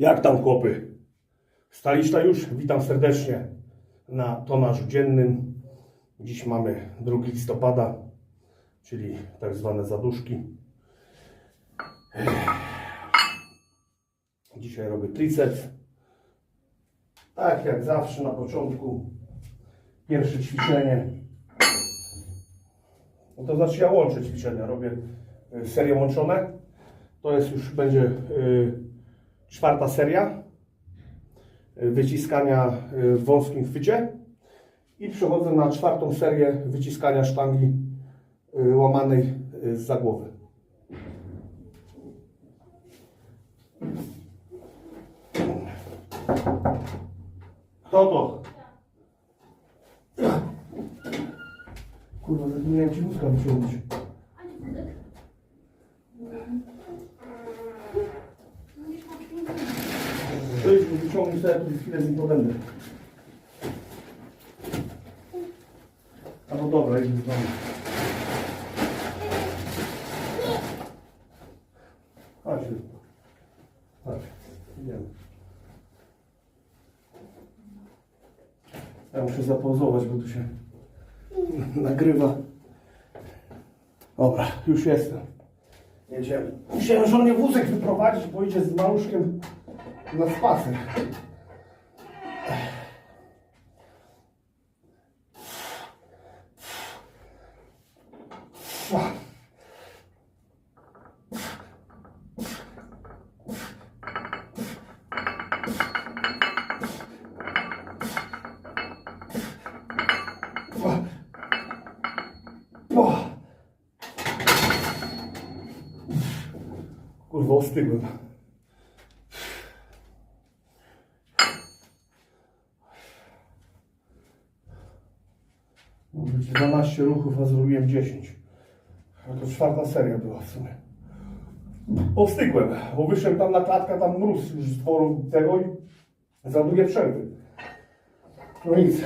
Jak tam chłopy? Staliście już? Witam serdecznie na tonażu dziennym. Dziś mamy 2 listopada, czyli tak zwane zaduszki. Dzisiaj robię triceps. Tak jak zawsze na początku. Pierwsze ćwiczenie. No to znaczy ja łączę ćwiczenia. Robię y, serie łączone. To jest już będzie y, czwarta seria y, wyciskania y, w wąskim chwycie. I przechodzę na czwartą serię wyciskania sztangi y, łamanej z głowy. Kto to? Kurwa, zapomniałem ci wózka wyciągnąć. To już wyciągnij sobie, tu chwilę z nim pobędę. A no dobra, idę z wami. Chodź. Chodź. Idziemy. Ja muszę zapauzować, bo tu się nagrywa. Dobra, już jestem. Jedziemy. Musiałem żonie wózek wyprowadzić, bo idzie z maluszkiem na spacer. Kurwa, ostygłem. Być 12 ruchów, a zrobiłem 10. A to czwarta seria była w sumie. Ostygłem, bo wyszedłem tam na klatkę, tam mróz już z dworu tego i za długie przerwy. No nic.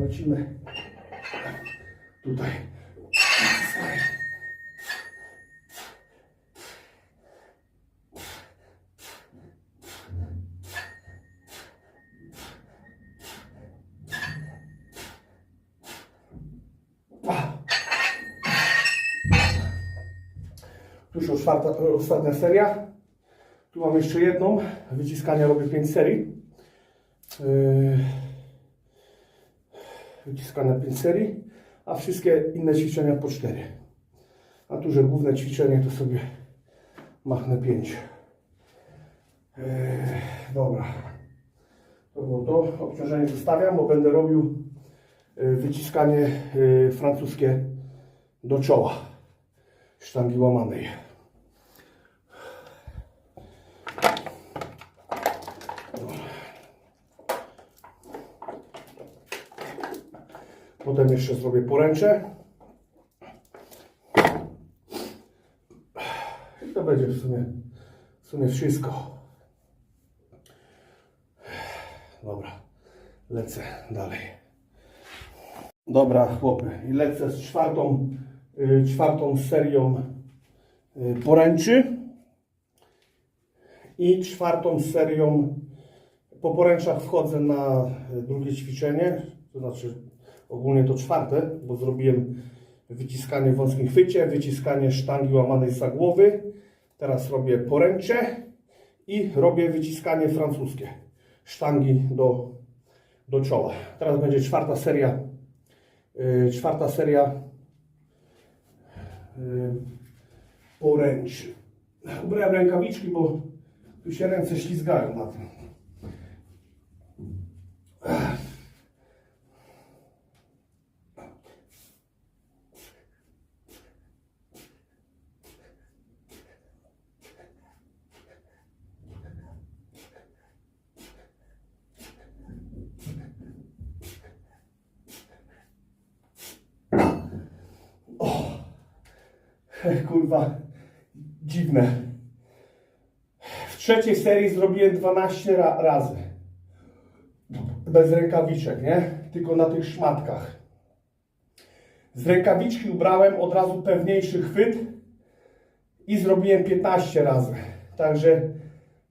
Lecimy tutaj. Tu już czwarta, ostatnia seria. Tu mam jeszcze jedną. Wyciskania robię 5 serii. Yy, Wyciskania 5 serii, a wszystkie inne ćwiczenia po 4. A tu, że główne ćwiczenie to sobie machnę 5. Yy, dobra. To było to. Obciążenie zostawiam, bo będę robił yy, wyciskanie yy, francuskie do czoła sztangi łamanej. Potem jeszcze zrobię poręcze. I to będzie w sumie, w sumie wszystko. Dobra, lecę dalej. Dobra, chłopy, lecę z czwartą, y, czwartą serią y, poręczy i czwartą serią po poręczach wchodzę na y, drugie ćwiczenie, to znaczy ogólnie to czwarte, bo zrobiłem wyciskanie w wąskim chwycie, wyciskanie sztangi łamanej za głowy, teraz robię poręcze i robię wyciskanie francuskie sztangi do, do czoła. Teraz będzie czwarta seria Yy, czwarta seria yy, poręczy. Ubrałem rękawiczki, bo tu się ręce ślizgają na tym. Kurwa, dziwne. W trzeciej serii zrobiłem 12 ra razy. Bez rękawiczek, nie? Tylko na tych szmatkach. Z rękawiczki ubrałem od razu pewniejszy chwyt i zrobiłem 15 razy. Także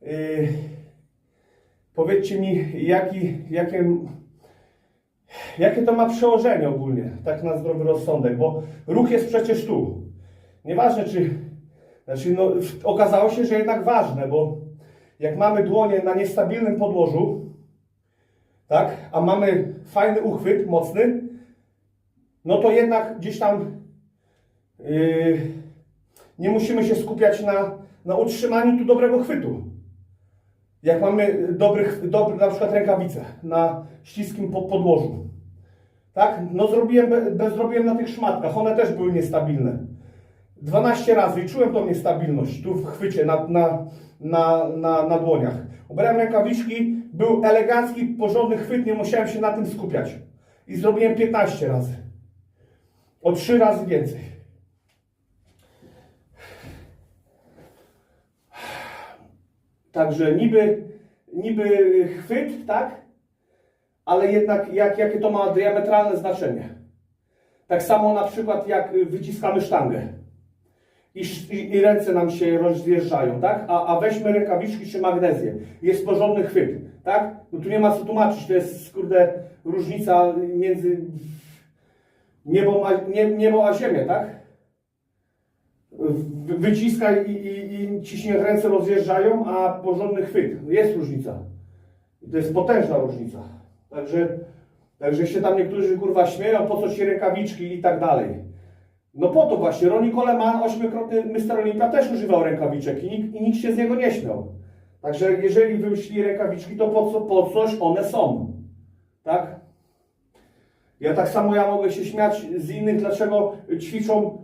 Yy, powiedzcie mi, jaki, jakie, jakie to ma przełożenie ogólnie, tak na zdrowy rozsądek, bo ruch jest przecież tu. Nieważne, czy. Znaczy, no, okazało się, że jednak ważne, bo jak mamy dłonie na niestabilnym podłożu, tak, a mamy fajny uchwyt, mocny, no to jednak gdzieś tam yy, nie musimy się skupiać na, na utrzymaniu tu dobrego chwytu. Jak mamy dobrych, dobry, na przykład rękawice na śliskim po- podłożu. Tak? No zrobiłem, be, zrobiłem na tych szmatkach, one też były niestabilne. 12 razy i czułem tą niestabilność tu w chwycie na, na, na, na, na dłoniach. Ubrałem rękawiczki, był elegancki, porządny chwyt, nie musiałem się na tym skupiać. I zrobiłem 15 razy. O 3 razy więcej. Także niby, niby chwyt, tak? Ale jednak jak, jakie to ma diametralne znaczenie. Tak samo na przykład jak wyciskamy sztangę i, i, i ręce nam się rozjeżdżają, tak? A, a weźmy rękawiczki czy magnezję. Jest porządny chwyt, tak? No tu nie ma co tłumaczyć, to jest kurde różnica między niebą a, nie, niebo a ziemię, tak? Wy- Wyciska i, i, i ci się ręce rozjeżdżają, a porządny chwyt. Jest różnica. To jest potężna różnica. Także, także się tam niektórzy kurwa śmieją, po co ci rękawiczki i tak dalej. No po to właśnie, Ronnie Coleman, ośmiokrotny Mr. Olympia też używał rękawiczek i nikt, i nikt się z niego nie śmiał. Także jeżeli wymyślili rękawiczki, to po, co, po coś one są. Tak? Ja tak samo ja mogę się śmiać z innych, dlaczego ćwiczą,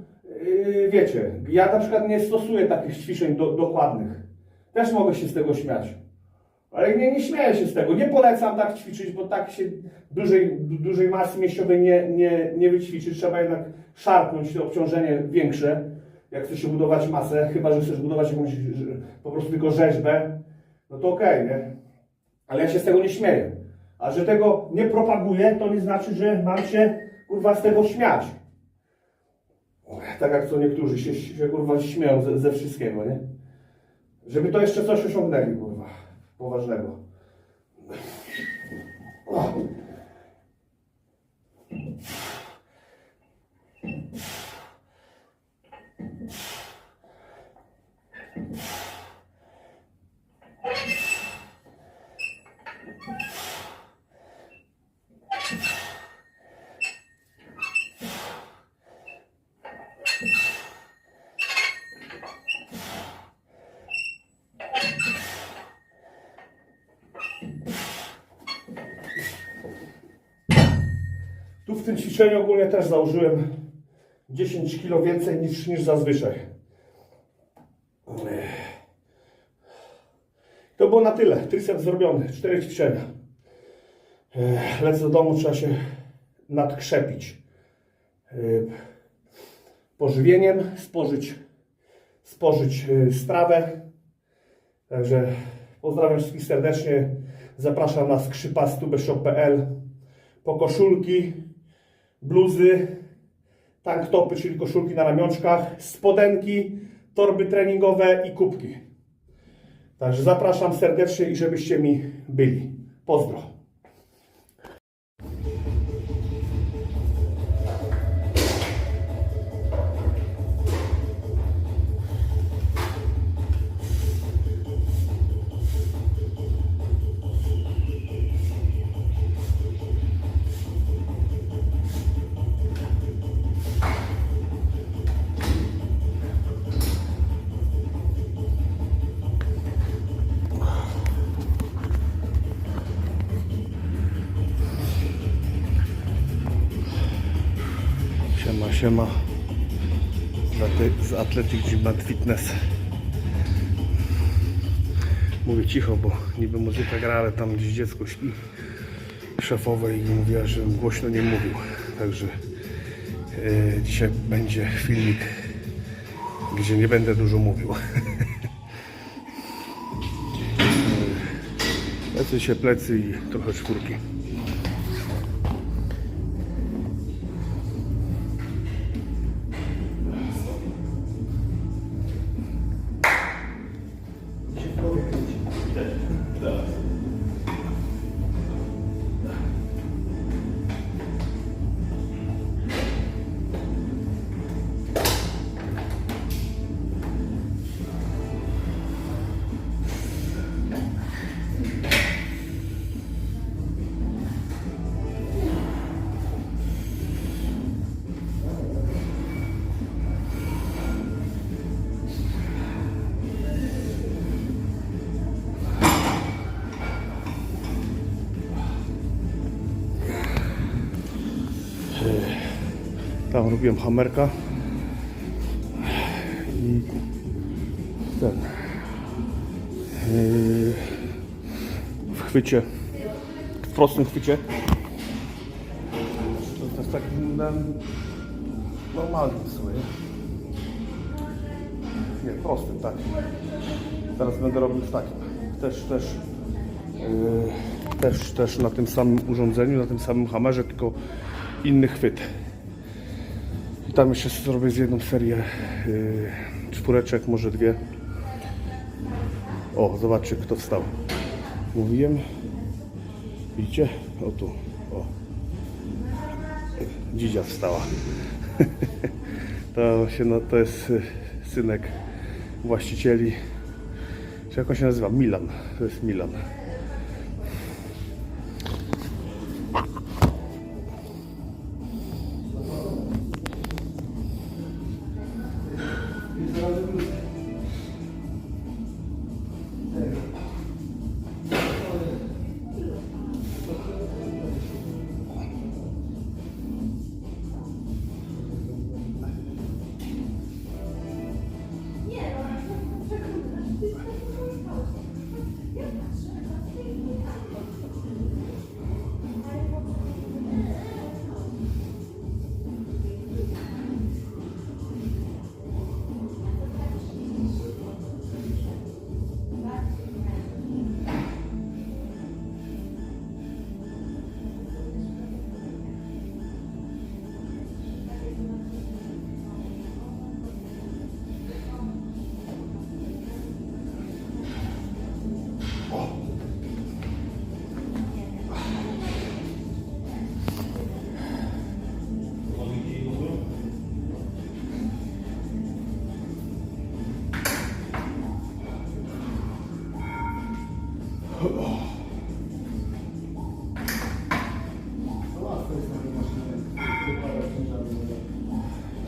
yy, wiecie, ja na przykład nie stosuję takich ćwiczeń do, dokładnych. Też mogę się z tego śmiać. Ale nie, nie śmieję się z tego. Nie polecam tak ćwiczyć, bo tak się dużej, du- dużej masy mięśniowej nie, nie, nie wyćwiczy. Trzeba jednak szarpnąć obciążenie większe, jak chce się budować masę, chyba że chcesz budować jakąś po prostu tylko rzeźbę, no to okej, nie? Ale ja się z tego nie śmieję. A że tego nie propaguję, to nie znaczy, że mam się kurwa z tego śmiać. Tak jak co niektórzy się, się kurwa śmieją ze, ze wszystkiego, nie? Żeby to jeszcze coś osiągnęli. Poważnego. O. tym ćwiczeniu ogólnie też założyłem 10 kg więcej niż, niż zazwyczaj. To było na tyle. Triceps zrobiony. Cztery ćwiczenia. Ech, Lecę do domu, trzeba się nadkrzepić. Pożywieniem, spożyć, spożyć e, strawę. Także pozdrawiam wszystkich serdecznie. Zapraszam na skrzypastubeshop.pl po koszulki, bluzy, tanktopy, czyli koszulki na ramionczkach, spodenki, torby treningowe i kubki. Także zapraszam serdecznie i żebyście mi byli. Pozdro. Siema. Z Athletic Gym Fitness. Mówię cicho, bo niby muzyka gra, ale tam gdzieś dziecko śpi. Szefowej i mówiła, żebym głośno nie mówił. Także e, dzisiaj będzie filmik, gdzie nie będę dużo mówił. E, Lecę się plecy i trochę czwórki. Tam robiłem hamerka. I ten. Yy, w chwycie. W prostym chwycie. To jest taki normalny w. Nie, prostym, tak. Teraz będę robił w takim. Też, też, yy, też, też na tym samym urządzeniu, na tym samym hamerze, tylko inny chwyt. Tam jeszcze zrobię z jedną serię yy, czwóreczek, może dwie. O, zobaczcie kto wstał. Mówiłem. Widzicie? O tu. O. Dzidzia wstała. to, się, no, to jest y, synek właścicieli. Czy jak on się nazywa? Milan. To jest Milan.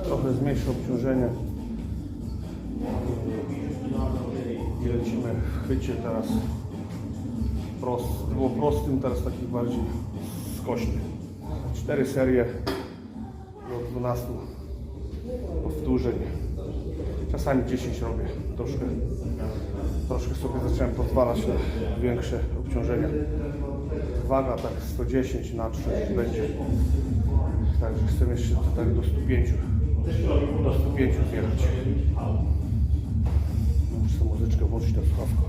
Trochę zmniejszy obciążenie. I lecimy w chwycie teraz. Prost, było prostym, teraz taki bardziej skośny. Cztery serie do 12 powtórzeń. Czasami 10 robię. Troszkę, troszkę sobie zacząłem pozwalać na większe obciążenia. Waga tak 110 na 3 będzie. Także chcę jeszcze tak do 105. Do 105 zjechać. Muszę muzyczkę włączyć na słuchawkę.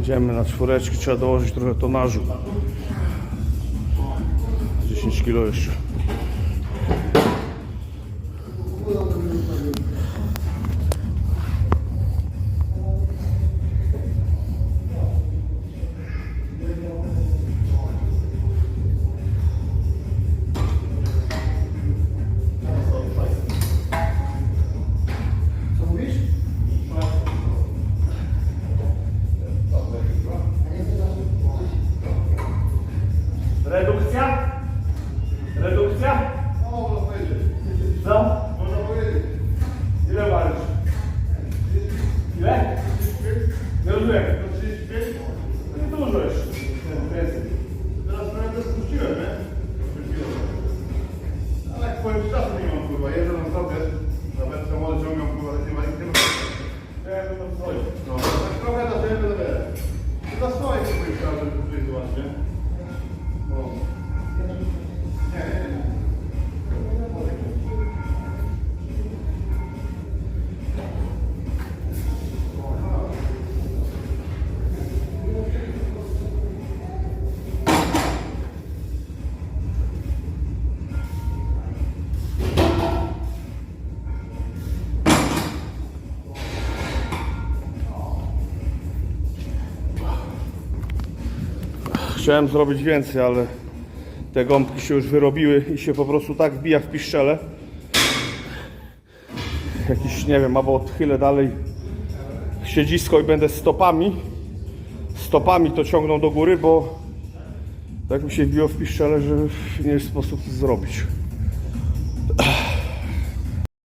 Idziemy na czwóreczki, trzeba dołożyć trochę tonażu. 10 kg jeszcze. Chciałem zrobić więcej, ale te gąbki się już wyrobiły i się po prostu tak wbija w piszczele. Jakiś, nie wiem, albo odchylę dalej siedzisko i będę stopami stopami to ciągnął do góry, bo tak mi się wbiło w piszczele, że nie jest sposób zrobić.